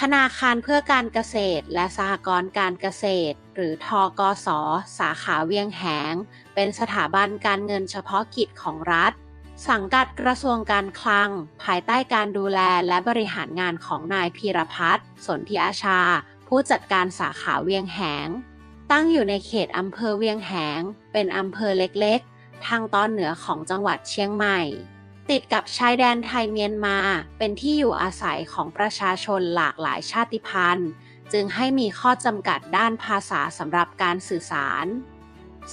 ธนาคารเพื่อการเกษตร และสหกรณ์การเกษตร หรือทกส สาขาเวียงแหง เป็นสถาบันการเงินเฉพาะกิจของรัฐ สังกัดกระทรวงการคลัง ภายใต้การดูแลและบริหารงานของนายพีรพัฒน์สนธิอาชา ผู้จัดการสาขาเวียงแหง ตั้งอยู่ในเขตอำเภอเวียงแหง เป็นอำเภอเล็กๆ ทางตอนเหนือของจังหวัดเชียงใหม่ ติดกับชายแดนไทยเมียนมา เป็นที่อยู่อาศัยของประชาชนหลากหลายชาติพันธุ์ จึงให้มีข้อจำกัดด้านภาษาสำหรับการสื่อสาร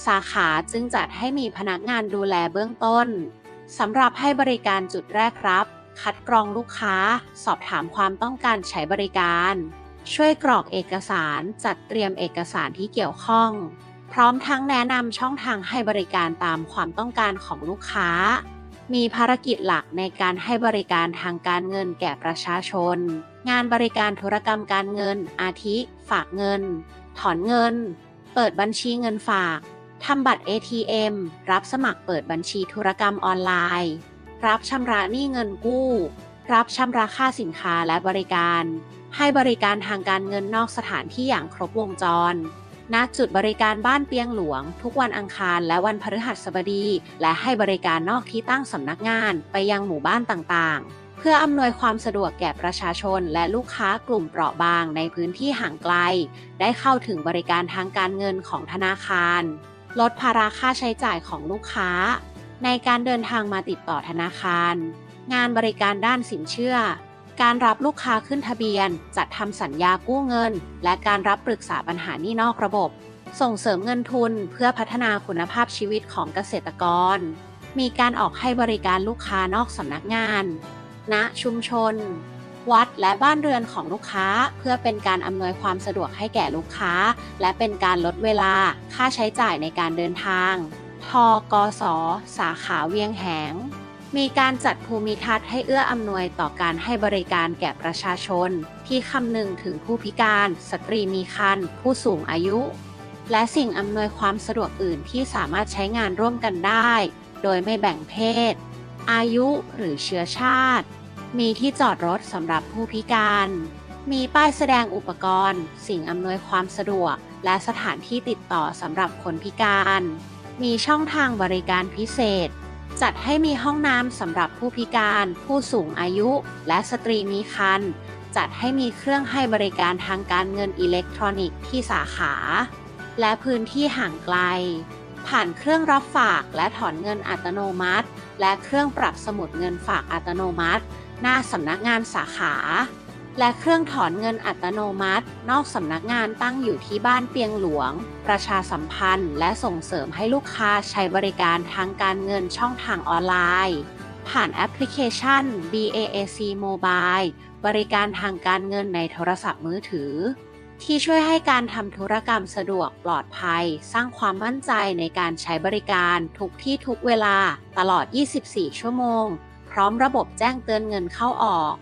สาขาจึงจัดให้มีพนักงานดูแลเบื้องต้นสำหรับให้บริการจุดแรกรับ คัดกรองลูกค้า สอบถามความต้องการใช้บริการ ช่วยกรอกเอกสารจัดเตรียมเอกสารที่เกี่ยวข้อง พร้อมทั้งแนะนำช่องทางให้บริการตามความต้องการของลูกค้า มีภารกิจหลักในการให้บริการทางการเงินแก่ประชาชน งานบริการธุรกรรมการเงิน อาทิ ฝากเงิน ถอนเงิน เปิดบัญชีเงินฝาก ทำบัตร ATM รับสมัครเปิดบัญชีธุรกรรมออนไลน์ รับชำระหนี้เงินกู้ รับชำระค่าสินค้าและบริการ ให้บริการทางการเงินนอกสถานที่อย่างครบวงจร ณจุดบริการบ้านเปียงหลวง ทุกวันอังคารและวันพฤหัสบดี และให้บริการนอกที่ตั้งสำนักงานไปยังหมู่บ้านต่างๆ เพื่ออำนวยความสะดวกแก่ประชาชนและลูกค้ากลุ่มเปราะบางในพื้นที่ห่างไกล ได้เข้าถึงบริการทางการเงินของธนาคาร ลดภาระค่าใช้จ่ายของลูกค้า ในการเดินทางมาติดต่อธนาคาร งานบริการด้านสินเชื่อ การรับลูกค้าขึ้นทะเบียน จัดทำสัญญากู้เงิน และการรับปรึกษาปัญหานี่นอกระบบ ส่งเสริมเงินทุนเพื่อพัฒนาคุณภาพชีวิตของเกษตรกร มีการออกให้บริการลูกค้านอกสำนักงานณชุมชน วัดและบ้านเรือนของลูกค้า เพื่อเป็นการอำนวยความสะดวกให้แก่ลูกค้า และเป็นการลดเวลาค่าใช้จ่ายในการเดินทางทกส สาขาเวียงแหง มีการจัดภูมิทัศน์ให้เอื้ออำนวยต่อการให้บริการแก่ประชาชน ที่คำนึงถึงผู้พิการ สตรีมีครรภ์ผู้สูงอายุ และสิ่งอำนวยความสะดวกอื่นที่สามารถใช้งานร่วมกันได้ โดยไม่แบ่งเพศ อายุหรือเชื้อชาติ มีที่จอดรถสำหรับผู้พิการ มีป้ายแสดงอุปกรณ์ สิ่งอำนวยความสะดวก และสถานที่ติดต่อสำหรับคนพิการ มีช่องทางบริการพิเศษ จัดให้มีห้องน้ำสำหรับผู้พิการ ผู้สูงอายุ และสตรีมีครรภ์จัดให้มีเครื่องให้บริการทางการเงินอิเล็กทรอนิกส์ที่สาขา และพื้นที่ห่างไกล ผ่านเครื่องรับฝากและถอนเงินอัตโนมัติ และเครื่องปรับสมุดเงินฝากอัตโนมัติ หน้าสำนักงานสาขา และเครื่องถอนเงินอัตโนมัติ นอกสำนักงานตั้งอยู่ที่บ้านเปียงหลวง ประชาสัมพันธ์ และส่งเสริมให้ลูกค้าใช้บริการทางการเงินช่องทางออนไลน์ ผ่านแอปพลิเคชัน BAAC Mobile บริการทางการเงินในโทรศัพท์มือถือ ที่ช่วยให้การทำธุรกรรมสะดวกปลอดภัย สร้างความมั่นใจในการใช้บริการทุกที่ทุกเวลาตลอด 24 ชั่วโมง พร้อมระบบแจ้งเตือนเงินเข้าออก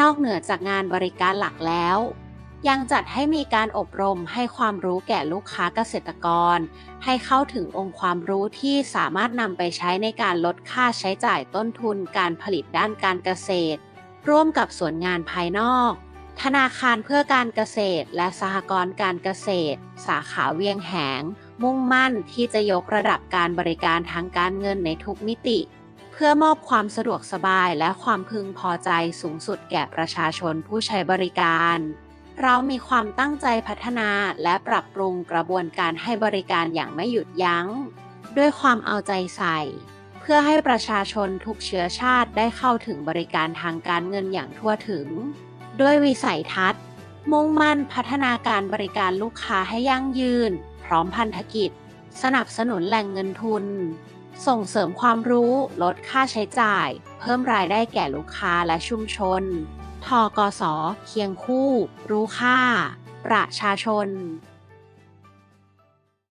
นอกเหนือจากงานบริการหลักแล้ว ยังจัดให้มีการอบรมให้ความรู้แก่ลูกค้าเกษตรกร ให้เข้าถึงองค์ความรู้ที่สามารถนำไปใช้ในการลดค่าใช้จ่ายต้นทุนการผลิตด้านการเกษตร ร่วมกับส่วนงานภายนอก ธนาคารเพื่อการเกษตร และสหกรณ์การเกษตร สาขาเวียงแหง มุ่งมั่นที่จะยกระดับการบริการทางการเงินในทุกมิติ พื่อมอบความสะดวกสบายและความพึงพอใจสูงสุดแก่ประชาชนผู้ใช้บริการ เรามีความตั้งใจพัฒนาและปรับปรุงกระบวนการให้บริการอย่างไม่หยุดยัง้ง ด้วยความเอาใจใส่ เพื่อให้ประชาชนทุกเชื้อชาติได้เข้าถึงบริการทางการเงินอย่างทั่วถึง ด้วยวิสัยทัศน์ มุ่งมั่นพัฒนาการบริการลูกค้าให้ยั่งยืน พร้อมพันธกิจ สนับสนุนแหล่งเงินทุน ส่งเสริมความรู้ลดค่าใช้จ่าย เพิ่มรายได้แก่ลูกค้าและชุมชน ทกส เคียงคู่ รู้ค่า ประชาชน